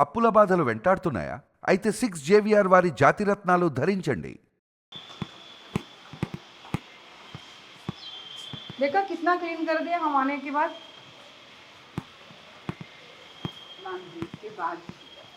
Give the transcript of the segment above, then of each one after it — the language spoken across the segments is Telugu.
అప్పుల బాధలు వెంటాడుతున్నాయా అయితే సిక్స్ జేవిఆర్ వారి జాతిరత్నాలు ధరించండి देखा कितना क्लीन कर दिया हम आने के बाद के बाद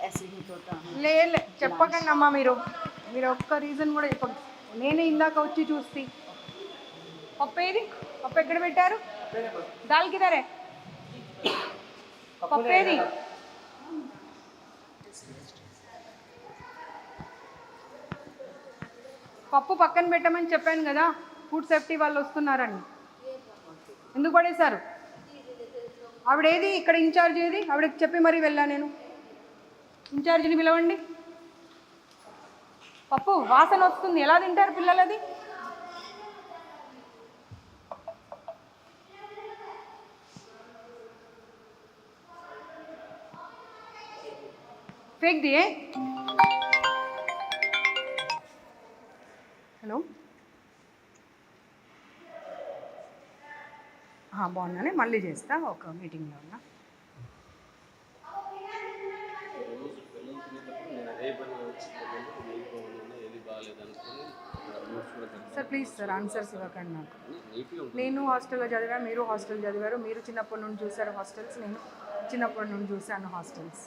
ऐसे ही होता है లే లే చెప్పకండి అమ్మా మీరు మీరు ఒక్క రీజన్ కూడా చెప్పండి నేనే ఇందాక వచ్చి చూస్తే పప్పు ఏది పప్పు ఎక్కడ పెట్టారు దాల్ కిదరే పప్పు ఏది పప్పు పక్కన పెట్టమని చెప్పాను కదా ఫుడ్ సేఫ్టీ వాళ్ళు వస్తున్నారని. ఎందుకు పడేశారు? ఆవిడ ఏది ఇక్కడ ఇన్ఛార్జ్ ఏది? ఆవిడకి చెప్పి మరీ వెళ్ళా నేను. ఇన్ఛార్జిని పిలవండి. పప్పు వాసన వస్తుంది. ఎలా తింటారు పిల్లలు అది ఫేక్ హలో. బాగున్నానే? మళ్ళీ చేస్తా ఒక మీటింగ్లో ఉన్నా. సార్ ప్లీజ్ సార్ ఆన్సర్స్ ఇవ్వకండి నాకు. నేను హాస్టల్లో చదివా మీరు హాస్టల్ చదివారు. మీరు చిన్నప్పటి నుండి చూసారు హాస్టల్స్ నేను చిన్నప్పటి నుండి చూశాను హాస్టల్స్.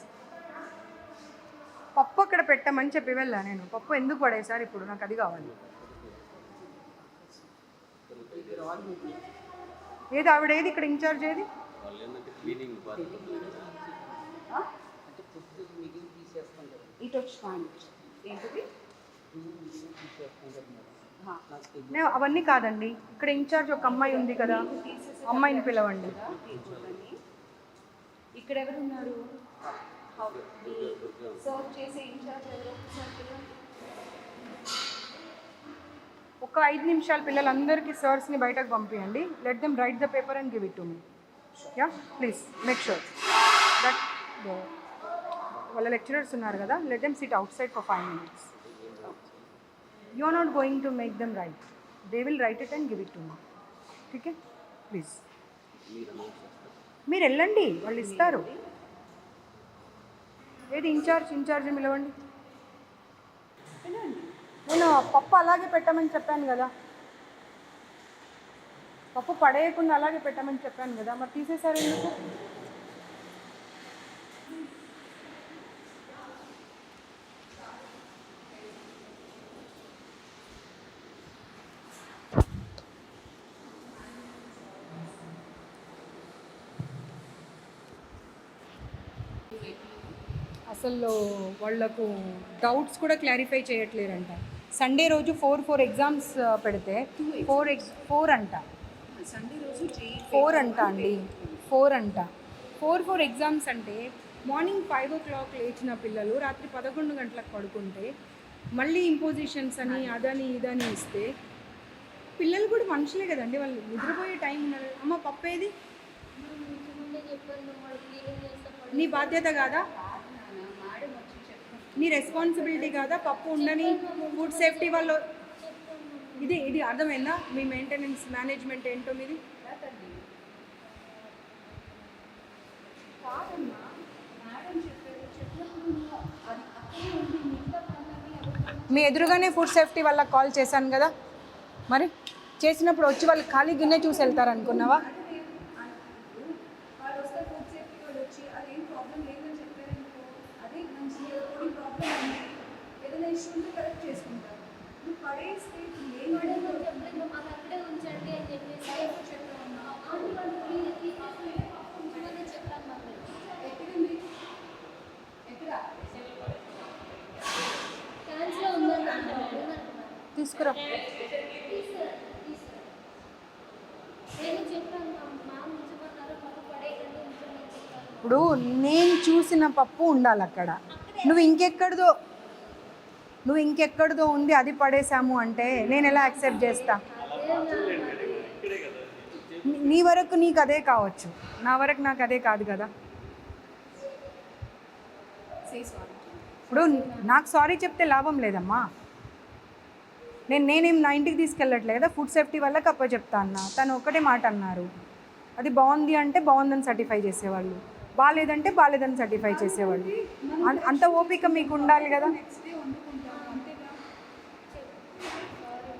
పప్పు అక్కడ పెట్టమని చెప్పి వెళ్ళా నేను. పప్పు ఎందుకు పడేసారు ఇప్పుడు నాకు అది కావాలి. ఏది? ఆవిడ ఏది ఇక్కడ ఇన్ఛార్జ్ ఏది? ఇటు వచ్చి కాండి ఏంటిది? నేను అవన్నీ కాదండి. ఇక్కడ ఇన్ఛార్జ్ ఒక అమ్మాయి ఉంది కదా. అమ్మాయిని పిలవండి. ఇక్కడ ఎవరు ఉన్నారు సర్వ్ చేసే ఇన్ఛార్జ్ ఎవరు. ఒక ఐదు నిమిషాలు పిల్లలందరికీ సర్స్ని బయటకు పంపించండి let them write the paper and give it to me ya please make sure that వాళ్ళ లెక్చరర్స్ ఉన్నారు కదా let them sit outside for five minutes you are not going to make them write they will write it and give it to me okay please మీరు వెళ్ళండి వాళ్ళు ఇస్తారు. ఏది ఇన్ఛార్జ్ ఇన్ఛార్జ్ పిలవండి. నేను పప్పు అలాగే పెట్టమని చెప్పాను కదా. పప్పు పడేయకుండా అలాగే పెట్టమని చెప్పాను కదా. మరి తీసేశారు ఎందుకు? అసలు వాళ్ళకు డౌట్స్ కూడా క్లారిఫై చేయట్లేరంట సండే రోజు ఫోర్ ఫోర్ ఎగ్జామ్స్ పెడితే ఫోర్ ఎగ్స్ ఫోర్ అంట. సండే రోజు జే ఫోర్ అంట అండి. ఫోర్ అంట. ఫోర్ ఫోర్ ఎగ్జామ్స్ అంటే మార్నింగ్ ఫైవ్ ఓ క్లాక్ లేచిన పిల్లలు రాత్రి పదకొండు గంటలకు పడుకుంటే మళ్ళీ ఇంపోజిషన్స్ అని అదని ఇదని ఇస్తే పిల్లలు కూడా మనుషులే కదండి. వాళ్ళు నిద్రపోయే టైం ఉన్నది. అమ్మ పప్పేది? నీ బాధ్యత కాదా? నీ రెస్పాన్సిబిలిటీ కదా? పప్పు ఉండని ఫుడ్ సేఫ్టీ వాళ్ళు ఇది ఇది అర్థమైందా? మీ మెయింటెనెన్స్ మేనేజ్మెంట్ ఏంటో మీది? మీ ఎదురుగానే ఫుడ్ సేఫ్టీ వాళ్ళకి కాల్ చేశాను కదా? మరి? చేసినప్పుడు వచ్చి వాళ్ళు ఖాళీ గిన్నె చూసి వెళ్తారనుకున్నావా అనుకున్నావా వాళ్ళు వస్తే ఫుడ్ సేఫ్టీ వాళ్ళు వచ్చి అదేం ప్రాబ్లం లేదని చెప్పారనుకో అదే మంచి కొన్ని ప్రాబ్లం ఉంది ఏదైనా ఇష్యూ ఉంటే కరెక్ట్ చేసుకుంటారు నువ్వు పడేస్తే ఏం మేడం అని చెప్పలేదు మాకు అక్కడే ఉంచండి అని చెప్పేసి చెప్పామమ్మా అవును వాళ్ళు మీరు తీసేసి ఉంచమని చెప్పాం మాకు ఎక్కడుంది ఎక్కడ క్యాన్స్లో ఉందని అంటున్నారు తీసుకురా నేను చెప్పాను మా ఉంచమన్నారు మాకు పడేయకండి ఉంచమని ఇప్పుడు నేను చూసిన పప్పు ఉండాలి అక్కడ. నువ్వు ఇంకెక్కడిదో నువ్వు ఇంకెక్కడిదో ఉంది అది పడేసాము అంటే నేను ఎలా యాక్సెప్ట్ చేస్తా? నీ- వరకు నీకు అదే కావచ్చు. నా వరకు నాకు అదే కాదు కదా. ఇప్పుడు నాకు సారీ చెప్తే లాభం లేదమ్మా. నేను నేనేం నా ఇంటికి తీసుకెళ్ళట్లేదు కదా ఫుడ్ సేఫ్టీ వాళ్ళకి అప్ప చెప్తా అన్న. తను ఒకటే మాట అన్నారు. అది బాగుంది అంటే బాగుందని సర్టిఫై చేసేవాళ్ళు. బాగాలేదంటే బాగాలేదని సర్టిఫై చేసేవాళ్ళు. అంత ఓపిక మీకు ఉండాలి కదా?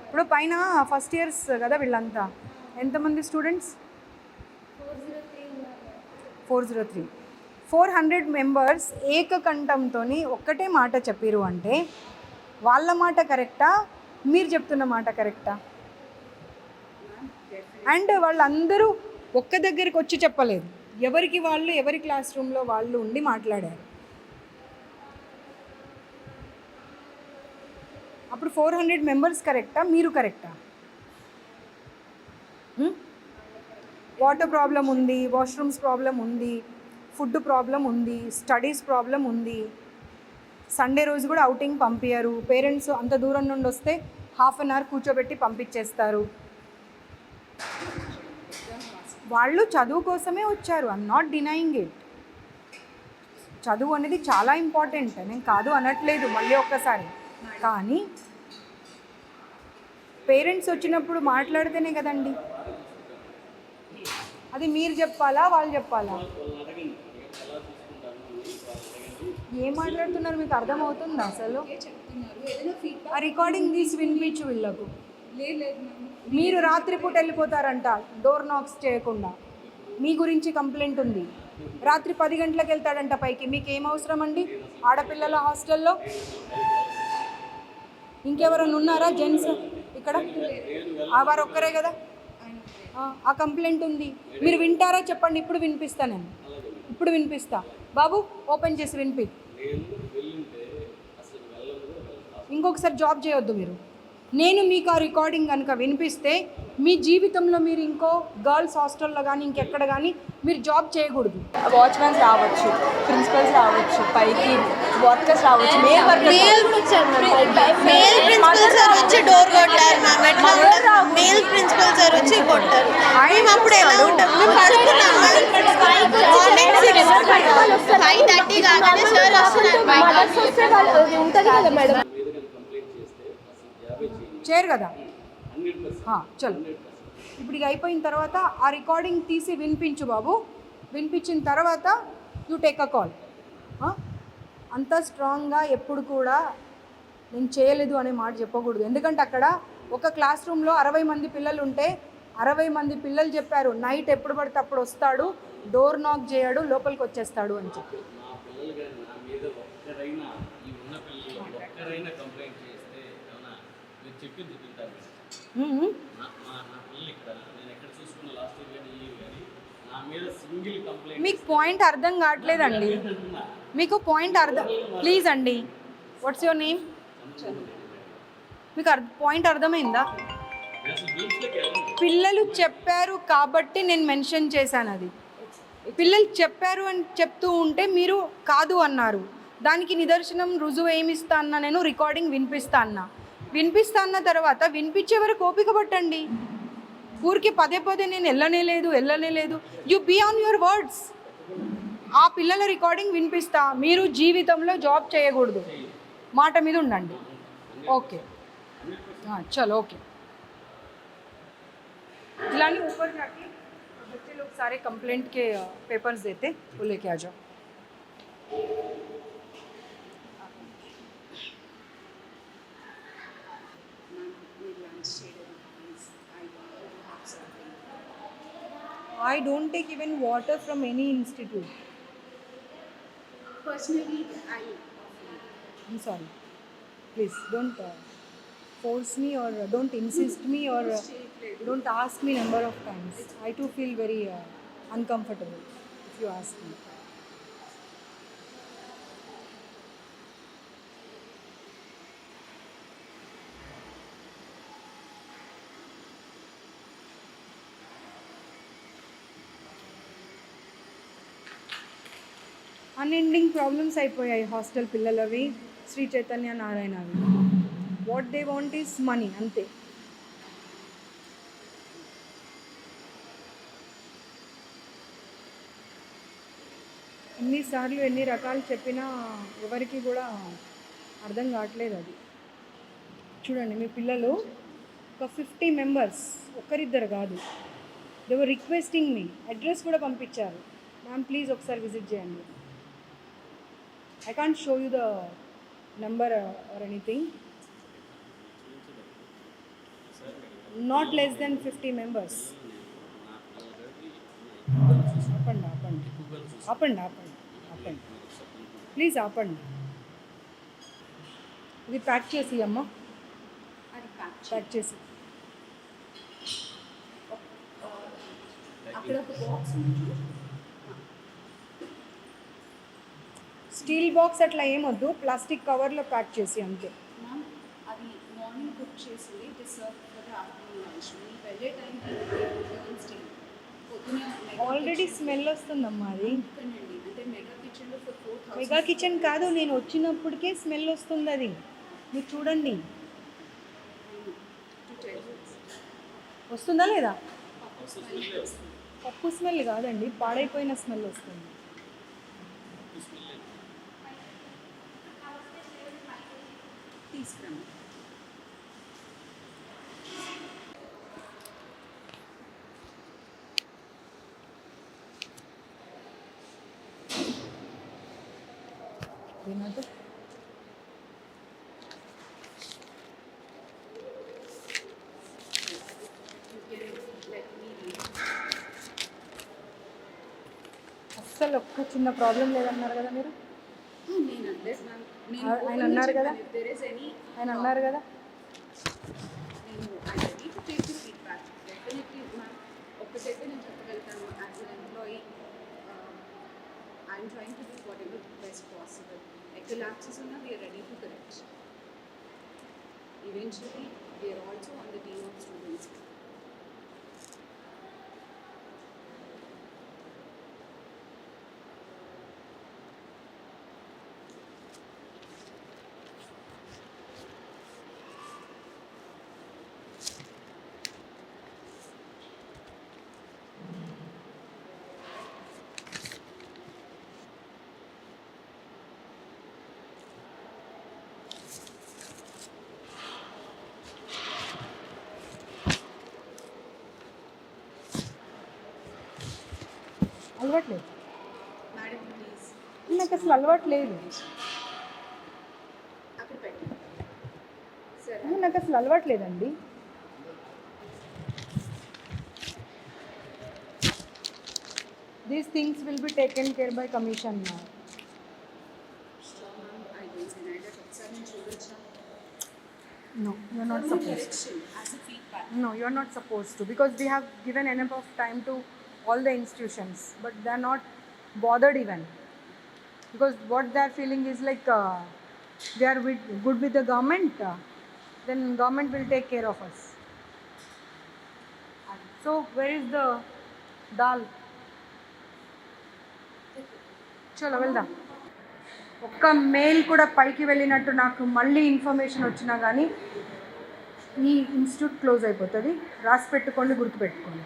ఇప్పుడు పైన ఫస్ట్ ఇయర్స్ కదా వీళ్ళంతా? ఎంతమంది students four zero three four zero three four hundred members ఏకకంఠంతో ఒక్కటే మాట చెప్పిరు అంటే వాళ్ళ మాట కరెక్టా? మీరు చెప్తున్న మాట కరెక్టా? అండ్ వాళ్ళందరూ ఒక్క దగ్గరికి వచ్చి చెప్పలేదు. ఎవరికి వాళ్ళు ఎవరి క్లాస్ రూమ్లో వాళ్ళు ఉండి మాట్లాడారు? అప్పుడు ఫోర్ హండ్రెడ్ మెంబర్స్ కరెక్టా మీరు కరెక్టా వాటర్ ప్రాబ్లం ఉంది వాష్రూమ్స్ ప్రాబ్లం ఉంది ఫుడ్ ప్రాబ్లం ఉంది స్టడీస్ ప్రాబ్లం ఉంది. సండే రోజు కూడా అవుటింగ్ పంపించరు పేరెంట్స్ అంత దూరం నుండి వస్తే హాఫ్ అన్ అవర్ కూర్చోబెట్టి పంపించేస్తారు. వాళ్ళు చదువు కోసమే వచ్చారు. ఐమ్ నాట్ డినయింగ్ ఇట్ చదువు అనేది చాలా ఇంపార్టెంట్ నేను కాదు అనట్లేదు మళ్ళీ ఒక్కసారి. కానీ పేరెంట్స్ వచ్చినప్పుడు మాట్లాడితేనే కదండి. అది మీరు చెప్పాలా వాళ్ళు చెప్పాలా? ఏం మాట్లాడుతున్నారు? మీకు అర్థమవుతుందా అసలు? ఆ రికార్డింగ్ తీసి వినిపించు వీళ్ళకు. లేదు లేదు మీరు రాత్రిపూట వెళ్ళిపోతారంట. డోర్ నాక్స్ చేయకుండా. మీ గురించి కంప్లైంట్ ఉంది. రాత్రి పది గంటలకు వెళ్తాడంట పైకి. మీకు ఏం అవసరం అండి? ఆడపిల్లల హాస్టల్లో? ఇంకెవరైనా ఉన్నారా జెంట్స్ ఇక్కడ? ఆ వారు ఒక్కరే కదా? ఆ, ఆ కంప్లైంట్ ఉంది. మీరు వింటారా చెప్పండి. ఇప్పుడు వినిపిస్తా నేను. ఇప్పుడు వినిపిస్తా. బాబు ఓపెన్ చేసి వినిపి. ఇంకొకసారి జాబ్ చేయొద్దు మీరు. నేను మీకు ఆ రికార్డింగ్ కనుక వినిపిస్తే మీ జీవితంలో మీరు ఇంకో గర్ల్స్ హాస్టల్లో కానీ ఇంకెక్కడ కానీ మీరు జాబ్ చేయకూడదు వాచ్మెన్స్ రావచ్చు ప్రిన్సిపల్స్ రావచ్చు పైకి వర్కర్స్ రావచ్చు మేల్ మేల్ ప్రిన్సిపల్ సార్ వచ్చి డోర్ కొట్టారు మ్యామ్ ఎట్లా ఉంటుంది మేల్ ప్రిన్సిపల్ సార్ వచ్చి కొట్టారు మేము అప్పుడు ఎలా ఉంటాం మేము పడుకున్నాం ఫైవ్ థర్టీ కాగానే సార్ వస్తున్నారు ఉంటుంది కదా మేడం చేయరు కదా. చలో. ఇప్పుడు ఇక అయిపోయిన తర్వాత ఆ రికార్డింగ్ తీసి వినిపించు బాబు. వినిపించిన తర్వాత యూ టేక్ అ కాల్ అంత స్ట్రాంగ్గా ఎప్పుడు కూడా నేను చేయలేదు అనే మాట చెప్పకూడదు. ఎందుకంటే అక్కడ ఒక క్లాస్ రూమ్లో అరవై మంది పిల్లలు ఉంటే అరవై మంది పిల్లలు చెప్పారు నైట్ ఎప్పుడు పడితే అప్పుడు వస్తాడు డోర్ నాక్ చేయడు లోపలికి వచ్చేస్తాడు అని చెప్పి. చెప్పింది మీకు పాయింట్ అర్థం కావట్లేదండి. మీకు పాయింట్ అర్థం ప్లీజ్ అండి. వాట్స్ యువర్ నేమ్ మీకు అర్థ పాయింట్ అర్థమైందా? పిల్లలు చెప్పారు కాబట్టి నేను మెన్షన్ చేశాను అది. పిల్లలు చెప్పారు అని చెప్తూ ఉంటే మీరు కాదు అన్నారు. దానికి నిదర్శనం రుజువు ఏమి ఇస్తా అన్నా నేను రికార్డింగ్ వినిపిస్తా అన్నా. వినిపిస్తా అన్న తర్వాత వినిపించే వరకు ఓపిక పట్టండి ఊరికి పదే పదే నేను వెళ్ళనే లేదు వెళ్ళనే లేదు you be on your words ఆ పిల్లల రికార్డింగ్ వినిపిస్తా మీరు జీవితంలో జాబ్ చేయకూడదు మాట మీద ఉండండి ఓకే हाँ चलो ओके जिलानी ऊपर जाके बच्चे लोग सारे कंप्लेंट के पेपर्स देते वो लेके आ जाओ I don't take even water from any institute. Personally, I I'm sorry. Please don't uh, force me or uh, don't insist me or uh, don't ask me number of times. I too feel very uh, uncomfortable if you ask me. Unending problems అయిపోయాయి హాస్టల్ పిల్లలవి Sri Chaitanya నారాయణవి. What they want is money అంతే. ఎన్నిసార్లు ఎన్ని రకాలు చెప్పినా ఎవరికి కూడా అర్థం కావట్లేదు అది. చూడండి మీ పిల్లలు ఒక ఫిఫ్టీ మెంబర్స్ ఒక్కరిద్దరు కాదు. దేవర్ రిక్వెస్టింగ్ మీ అడ్రస్ కూడా పంపించారు. మ్యామ్ ప్లీజ్ ఒకసారి విజిట్ చేయండి. I can't show you the number or anything not less than fifty members ఆపండి ఆపండి ఆపండి ఆపండి ఆపండి ప్లీజ్ ఆపండి ఇది ప్యాక్ చేసి అమ్మ అది ప్యాక్ ప్యాక్ చేసి అక్కడ ఒక బాక్స్ ఉంది స్టీల్ బాక్స్ అట్లా ఏమొద్దు ప్లాస్టిక్ కవర్లో ప్యాక్ చేసి అంతే. అది మార్నింగ్ కుక్ ఆల్రెడీ స్మెల్ వస్తుందమ్మా అది. మెగా కిచెన్ కాదు నేను వచ్చినప్పటికే స్మెల్ వస్తుంది అది. మీరు చూడండి. టెన్ వస్తుందా లేదా? పప్పు స్మెల్ కాదండి పాడైపోయిన స్మెల్ వస్తుంది. తీసుకురండి అస్సలు ఒక్క చిన్న ప్రాబ్లం లేదన్నారు కదా మీరు? నేను అంతే మ్యామ్ ఆయన అన్నారు కదా? ఆయన అన్నారు కదా నేను I ready to take the feedback definitely ma'am ఒక్కటైతే నేను చెప్పగలుగుతాను as an employee I'm trying to do whatever best possible ఎక్కడ ల్యాప్సెస్ ఉన్నా we're ready to correct eventually we're also on the team of students అలవాట్లేదు. మేడం ప్లీజ్ నాకు అసలు అలవాటు లేదు నాకు అసలు అలవాటు లేదండి these things will be taken care by commission suppose correction as a feedback No, you're not supposed to because they have given enough of time to all the institutions, but they're not bothered even. Because what they're feeling is like uh, they are with, good with the government, uh, then government will take care of us. So where is the dal? చలో వెళ్దాం ఒక్క మెయిల్ కూడా పైకి వెళ్ళినట్టు నాకు మళ్ళీ ఇన్ఫర్మేషన్ వచ్చినా కానీ ఈ ఇన్స్టిట్యూట్ క్లోజ్ అయిపోతుంది రాసి పెట్టుకోండి గుర్తుపెట్టుకోండి